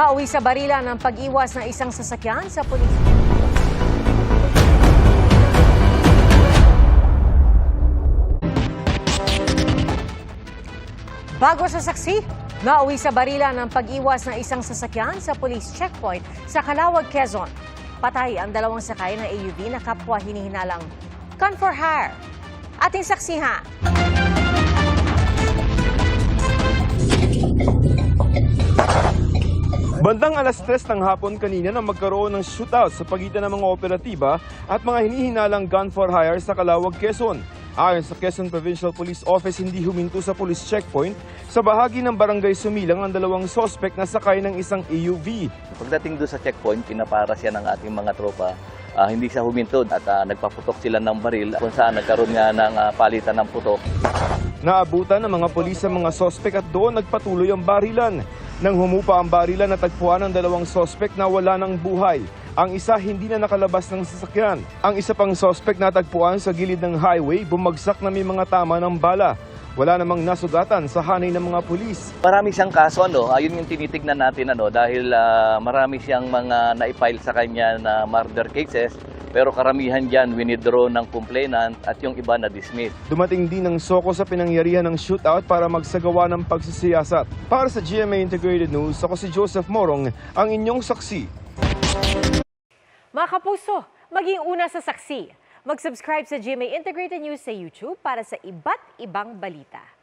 Pauwi sa barila ng pag-iwas ng isang sasakyan sa pulis. Bago sa saksi, nauwi sa barila ng pag-iwas ng isang sasakyan sa police checkpoint sa Calawag, Quezon. Patay ang dalawang sakay ng AUV na kapwa hinihinalang gun for hire. Ating saksihan. Bandang alas 3 ng hapon kanina na magkaroon ng shootout sa pagitan ng mga operatiba at mga hinihinalang gun for hire sa Calawag, Quezon. Ayon sa Quezon Provincial Police Office, hindi huminto sa police checkpoint. Sa bahagi ng barangay Sumilang ang dalawang sospek na sakay ng isang AUV. Pagdating doon sa checkpoint, pinapara siya ng ating mga tropa. Ah, hindi siya huminto at ah, nagpaputok sila ng baril kung saan nagkaroon nga ng ah, palitan ng putok. Naabutan ng mga polis ang mga sospek at doon nagpatuloy ang barilan. Nang humupa ang barilan, natagpuan ang dalawang sospek na wala ng buhay. Ang isa hindi na nakalabas ng sasakyan. Ang isa pang sospek natagpuan sa gilid ng highway, bumagsak na may mga tama ng bala. Wala namang nasugatan sa hanay ng mga pulis. Marami siyang kaso, ano, ayun yung tinitignan natin ano, dahil ah, marami siyang mga naipile sa kanya na murder cases, pero karamihan dyan winidraw ng complainant at yung iba na dismiss. Dumating din ng soko sa pinangyarihan ng shootout para magsagawa ng pagsisiyasat. Para sa GMA Integrated News, ako si Joseph Morong, ang inyong saksi. Mga kapuso, maging una sa saksi. Mag-subscribe sa GMA Integrated News sa YouTube para sa iba't ibang balita.